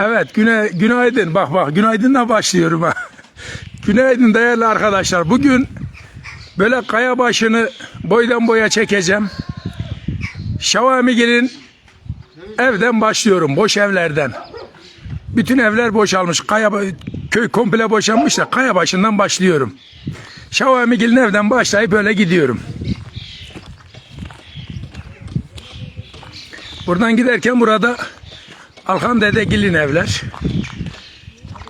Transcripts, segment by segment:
Evet güne, günaydın. Bak bak günaydınla başlıyorum ha. günaydın değerli arkadaşlar. Bugün böyle kaya başını boydan boya çekeceğim. Şavamigil'in evden başlıyorum. Boş evlerden. Bütün evler boşalmış. Kaya, köy komple boşalmış da kaya başından başlıyorum. Şavamigil'in evden başlayıp böyle gidiyorum. Buradan giderken burada Alkan Dedegil'in evler.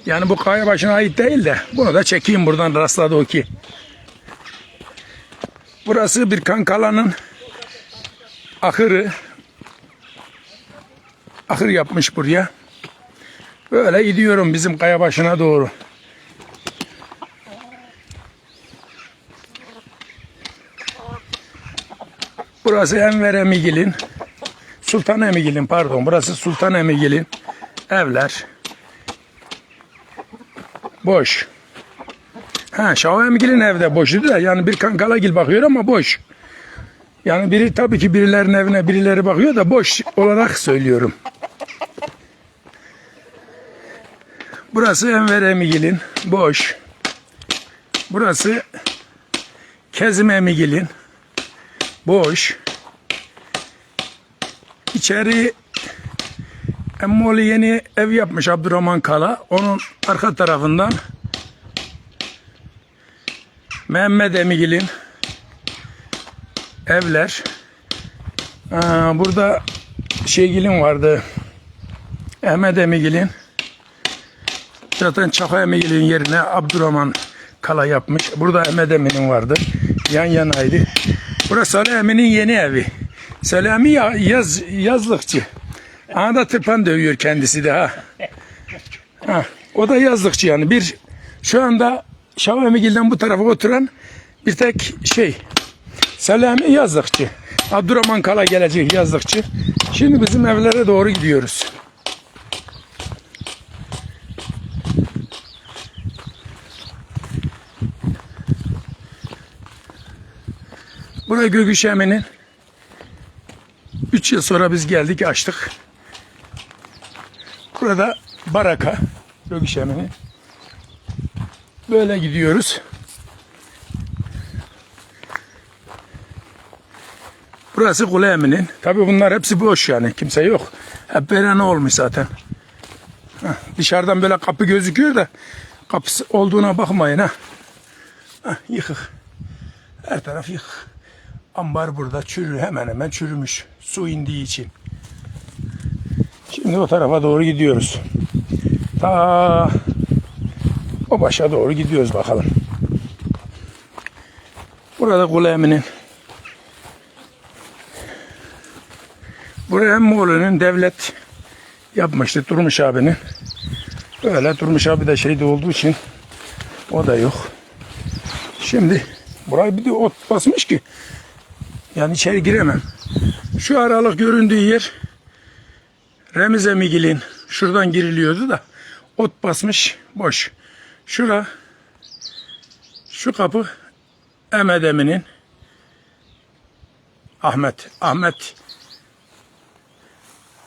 Yani bu kaya başına ait değil de bunu da çekeyim buradan rastladı o ki. Burası bir kankalanın ahırı. Ahır yapmış buraya. Böyle gidiyorum bizim kaya başına doğru. Burası Enver Emigil'in Sultan Emigil'in pardon burası Sultan Emigil'in evler. Boş. Ha Şah Emigil'in evde boştu da yani bir kankalagil bakıyor ama boş. Yani biri tabii ki birilerinin evine birileri bakıyor da boş olarak söylüyorum. Burası Enver Emigil'in boş. Burası Kezim Emigil'in boş. İçeri Emmoli yeni ev yapmış Abdurrahman Kala. Onun arka tarafından Mehmet Emigil'in evler. Aa, burada Şeygil'in vardı. Ahmet Emigil'in. Zaten Çaka Emigil'in yerine Abdurrahman Kala yapmış. Burada Ahmet Emin'in vardı. Yan yanaydı. Burası Salih Emin'in yeni evi. Selami ya, yaz, yazlıkçı. Da tırpan dövüyor kendisi de ha. ha. O da yazlıkçı yani. Bir şu anda Şavamigil'den bu tarafa oturan bir tek şey. Selami yazlıkçı. Abdurrahman Kala gelecek yazlıkçı. Şimdi bizim evlere doğru gidiyoruz. Burası Gögüş Emin'in 3 yıl sonra biz geldik açtık. Burada baraka Gögüş Emin'in. Böyle gidiyoruz. Burası Kule Emin'in. Tabi bunlar hepsi boş yani. Kimse yok. Hep veren olmuş zaten. Heh, dışarıdan böyle kapı gözüküyor da kapısı olduğuna bakmayın ha. Heh, yıkık. Her taraf yıkık. Ambar burada çürü hemen hemen çürümüş. Su indiği için. Şimdi o tarafa doğru gidiyoruz. Ta o başa doğru gidiyoruz bakalım. Burada Kule Emin'in Buraya Moğol'un devlet yapmıştı Durmuş abinin. Öyle Durmuş abi de şeyde olduğu için o da yok. Şimdi burayı bir de ot basmış ki yani içeri giremem. Şu aralık göründüğü yer Remiz Emigil'in şuradan giriliyordu da ot basmış boş. Şura şu kapı Ahmet Emin'in Ahmet Ahmet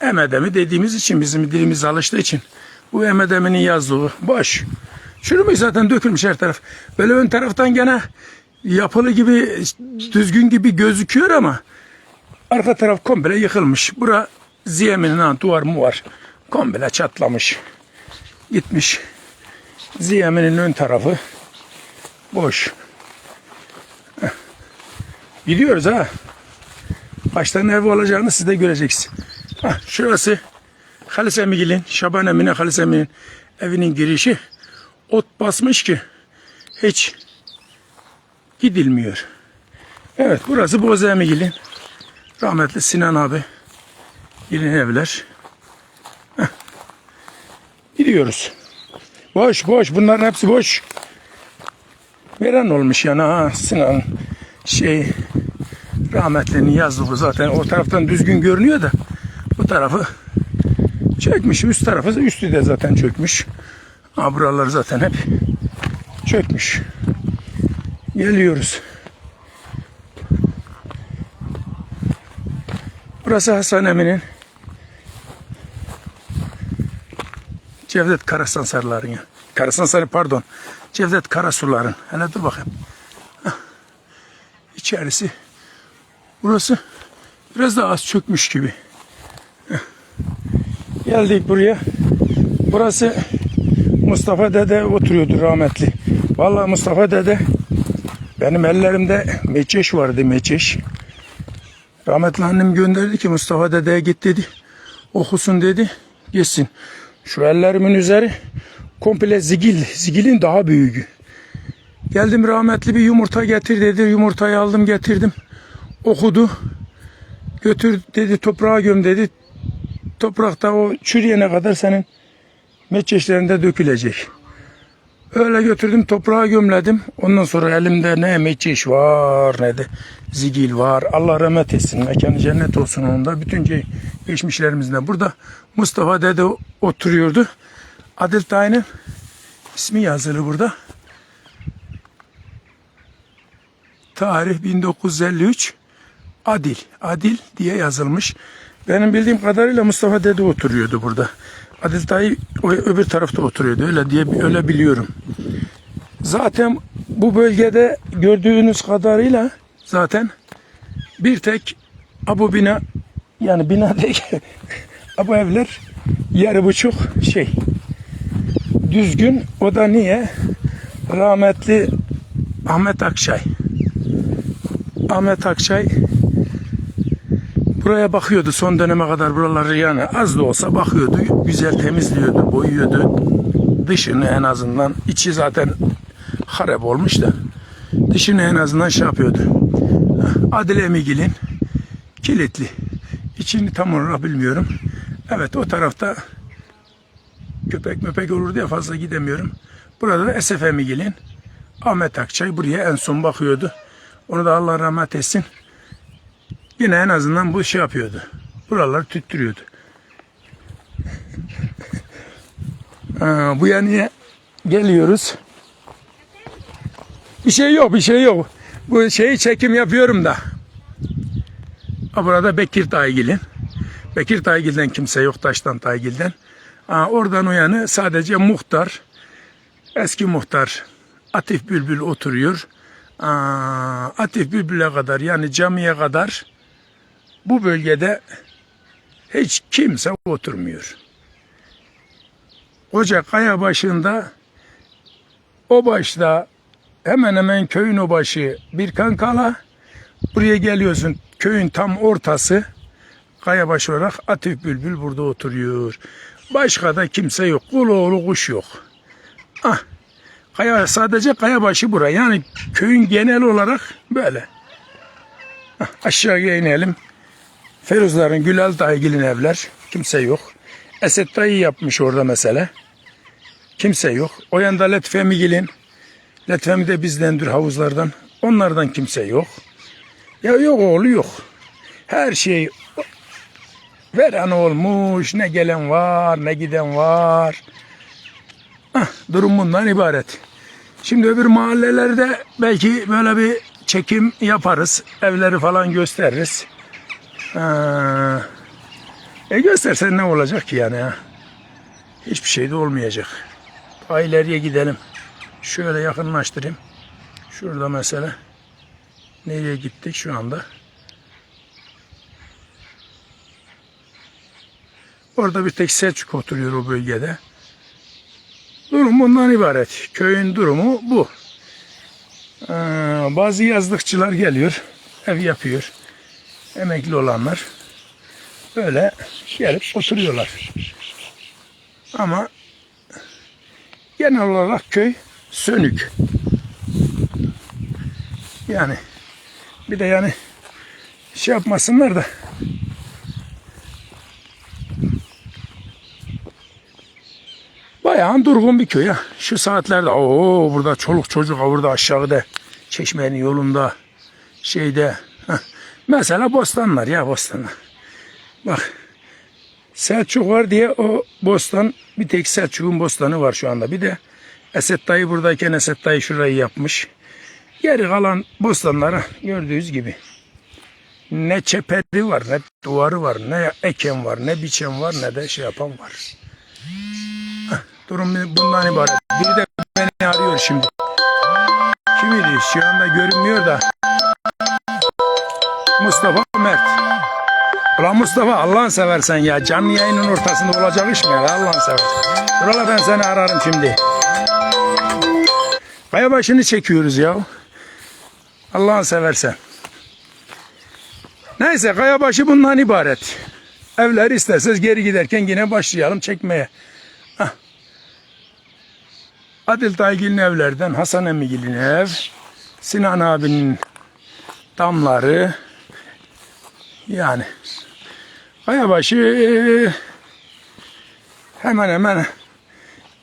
Emedemi dediğimiz için bizim dilimiz alıştığı için bu Emedemi'nin yazdığı boş. Çürümüş zaten dökülmüş her taraf. Böyle ön taraftan gene yapılı gibi düzgün gibi gözüküyor ama arka taraf komple yıkılmış. Bura Ziyemin'in duvar mı var? Komple çatlamış. Gitmiş. Ziyemin'in ön tarafı boş. Heh. Gidiyoruz ha. Kaç tane ev olacağını siz de göreceksiniz. Hah, şurası Halis Emigil'in, Şaban Emine Halis Emin'in evinin girişi. Ot basmış ki hiç gidilmiyor. Evet burası Boza Emigil'in. Rahmetli Sinan abi. Gelin evler. Heh. Gidiyoruz. Boş boş bunların hepsi boş. Veren olmuş yani ha Sinan şey rahmetlinin yazdığı zaten o taraftan düzgün görünüyor da bu tarafı çökmüş. Üst tarafı üstü de zaten çökmüş. Ha buralar zaten hep çökmüş. Geliyoruz. Burası Hasan Emin'in Cevdet Karasansarların ya. Karasansarı pardon. Cevdet Karasuların. Hele dur bakayım. Hah. İçerisi. Burası biraz daha az çökmüş gibi. Heh. Geldik buraya. Burası Mustafa Dede oturuyordu rahmetli. Vallahi Mustafa Dede benim ellerimde meçeş vardı meçeş. Rahmetli annem gönderdi ki Mustafa Dede'ye git dedi. Okusun dedi. Gitsin. Şu ellerimin üzeri komple zigil. Zigilin daha büyüğü. Geldim rahmetli bir yumurta getir dedi. Yumurtayı aldım getirdim. Okudu. Götür dedi toprağa göm dedi. Toprakta o çürüyene kadar senin meçeşlerinde dökülecek. Öyle götürdüm toprağa gömledim. Ondan sonra elimde ne meçeş var ne de zigil var. Allah rahmet etsin. Mekanı cennet olsun onda. Bütün ge- geçmişlerimizde. Burada Mustafa dede oturuyordu. Adil Tayin'in ismi yazılı burada. Tarih 1953. Adil. Adil diye yazılmış. Benim bildiğim kadarıyla Mustafa dede oturuyordu burada. Tayyip o öbür tarafta oturuyordu. Öyle diye öyle biliyorum. Zaten bu bölgede gördüğünüz kadarıyla zaten bir tek bu bina yani bina değil bu evler yarı buçuk şey düzgün o da niye rahmetli Ahmet Akçay Ahmet Akçay buraya son döneme kadar buraları yani az da olsa bakıyordu. Güzel temizliyordu, boyuyordu. Dışını en azından içi zaten harap olmuş da dışını en azından şey yapıyordu. Adil Emigil'in kilitli. İçini tam olarak bilmiyorum. Evet o tarafta köpek möpek olur diye fazla gidemiyorum. Burada da Esef Emigil'in Ahmet Akçay buraya en son bakıyordu. Onu da Allah rahmet etsin. Yine en azından bu şey yapıyordu. Buraları tüttürüyordu. Ha, bu yanıya geliyoruz. Bir şey yok, bir şey yok. Bu şeyi çekim yapıyorum da. Ha, burada Bekir Taygil'in. Bekir Taygil'den kimse yok, Taştan Taygil'den. Ha, oradan o yanı sadece muhtar, eski muhtar Atif Bülbül oturuyor. Aa, Atif Bülbül'e kadar yani camiye kadar bu bölgede hiç kimse oturmuyor. Koca kaya başında o başta hemen hemen köyün o başı bir kankala buraya geliyorsun köyün tam ortası kaya başı olarak Atif Bülbül burada oturuyor. Başka da kimse yok. Kul oğlu kuş yok. Ah, kaya, sadece kaya başı bura. Yani köyün genel olarak böyle. Ah, aşağıya inelim. Feruzların Gülal Daygil'in evler. Kimse yok. Esed Dayı yapmış orada mesela. Kimse yok. O yanda Letfe Migil'in. Letfemi de bizdendir havuzlardan. Onlardan kimse yok. Ya yok oğlu yok. Her şey veren olmuş. Ne gelen var ne giden var. Hah, durum bundan ibaret. Şimdi öbür mahallelerde belki böyle bir çekim yaparız. Evleri falan gösteririz. E göstersen ne olacak ki yani ha? Hiçbir şey de olmayacak. Daha ileriye gidelim. Şöyle yakınlaştırayım. Şurada mesela. Nereye gittik şu anda? Orada bir tek Selçuk oturuyor o bölgede. Durum bundan ibaret. Köyün durumu bu. Ee, bazı yazlıkçılar geliyor. Ev yapıyor emekli olanlar böyle gelip oturuyorlar. Ama genel olarak köy sönük. Yani bir de yani şey yapmasınlar da bayağı durgun bir köy ya. Şu saatlerde o burada çoluk çocuk burada aşağıda çeşmenin yolunda şeyde Mesela bostanlar ya bostanlar. Bak Selçuk var diye o bostan bir tek Selçuk'un bostanı var şu anda. Bir de Esed Dayı buradayken Esed Dayı şurayı yapmış. Geri kalan bostanları gördüğünüz gibi. Ne çeperi var, ne duvarı var, ne eken var, ne biçen var, ne de şey yapan var. Durum bundan ibaret. Biri de beni arıyor şimdi. Kimiydi? Şu anda görünmüyor da. Mustafa Mert. Ulan Mustafa Allah'ını seversen ya. Canlı yayının ortasında olacak iş mi ya? Allah'ını seversen. Dur ben seni ararım şimdi. Kaya başını çekiyoruz ya. Allah'ını seversen. Neyse Kayabaşı bundan ibaret. Evler isterseniz geri giderken yine başlayalım çekmeye. Hah. Adil Taygil'in evlerden Hasan Emmigil'in ev, Sinan abinin damları, yani Kayabaşı eee, hemen hemen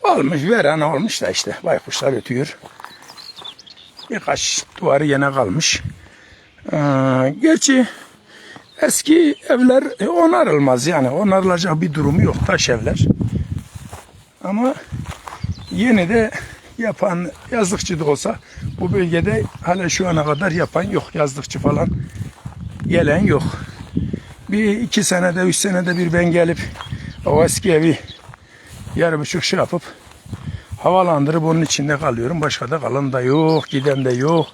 olmuş, veren olmuş da işte baykuşlar ötüyor. Birkaç duvarı yine kalmış. Ee, gerçi Eski evler e, onarılmaz yani onarılacak bir durumu yok taş evler. Ama yeni de yapan yazlıkçı da olsa bu bölgede hala şu ana kadar yapan yok yazlıkçı falan gelen yok. Bir iki senede üç senede bir ben gelip o eski evi yarı buçuk şey yapıp havalandırıp onun içinde kalıyorum. Başka da kalan da yok, giden de yok.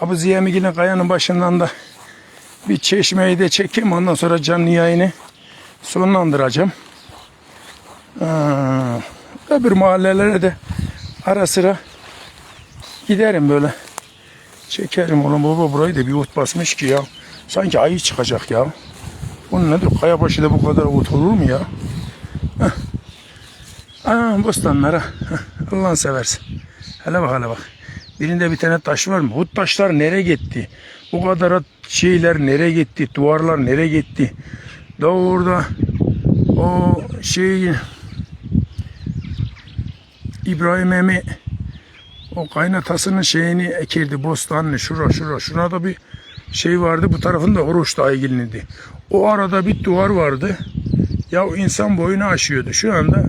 Ha bu Ziyemigil'in kayanın başından da bir çeşmeyi de çekeyim ondan sonra canlı yayını sonlandıracağım. Ee, öbür mahallelere de ara sıra giderim böyle. Çekerim oğlum baba burayı da bir ot basmış ki ya. Sanki ayı çıkacak ya. Bunun nedir? Kayabaşı da bu kadar ot olur mu ya? Heh. Aa, bostanlara. Heh, Allah'ını seversin. Hele bak hele bak. Birinde bir tane taş var mı? Bu taşlar nereye gitti? Bu kadar şeyler nereye gitti? Duvarlar nereye gitti? Da orada o şey İbrahim Emi o kaynatasının şeyini ekirdi bostanını şura şura şuna da bir şey vardı bu tarafında Oruç da ilgilenirdi. O arada bir duvar vardı. Ya insan boyunu aşıyordu. Şu anda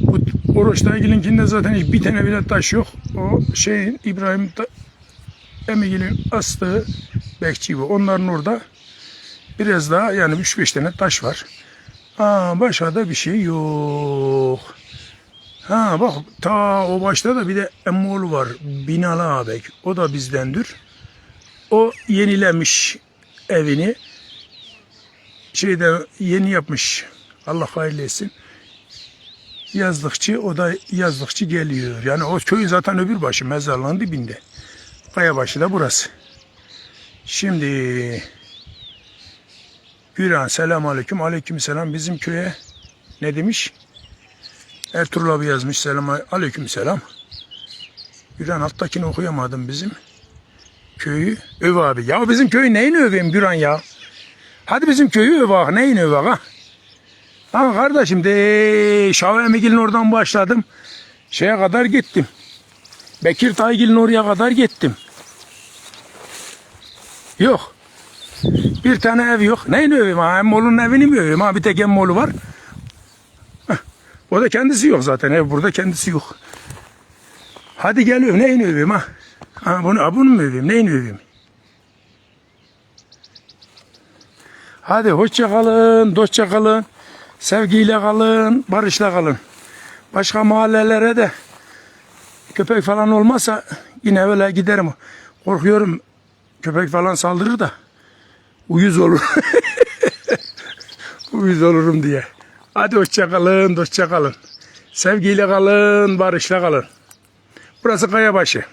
bu Oruç da ilgilinkinde zaten hiç bir tane bile taş yok. O şeyin İbrahim Emigil'in astığı bekçi bu. Onların orada biraz daha yani 3-5 tane taş var. Aa, başka da bir şey yok. Ha bak ta o başta da bir de Emmol var. Binalı ağabey. O da bizdendir. O yenilemiş evini. Şeyde yeni yapmış. Allah hayırlı etsin. Yazlıkçı o da yazlıkçı geliyor. Yani o köyün zaten öbür başı mezarlığın dibinde. Kayabaşı da burası. Şimdi Güran selam aleyküm aleyküm selam bizim köye ne demiş? Ertuğrul abi yazmış selam aleyküm selam. Güran alttakini okuyamadım bizim köyü öv abi. Ya bizim köyü neyini öveyim Güran ya? Hadi bizim köyü öv bak neyini öv bak ha? Ha kardeşim de Şav Emigil'in oradan başladım. Şeye kadar gittim. Bekir Taygil'in oraya kadar gittim. Yok. Bir tane ev yok. Neyini öveyim ha? Emmolu'nun evini mi öveyim ha? Bir tek Emmolu var. O da kendisi yok zaten. Ev burada kendisi yok. Hadi gel öv. Neyini öveyim ha? Ha bunu, bunu mu öveyim? Neyini öveyim? Hadi hoşça kalın, dostça kalın. Sevgiyle kalın, barışla kalın. Başka mahallelere de köpek falan olmazsa yine öyle giderim. Korkuyorum köpek falan saldırır da uyuz olur. uyuz olurum diye. Hadi hoşça kalın, dostça kalın. Sevgiyle kalın, barışla kalın. Burası Kayabaşı.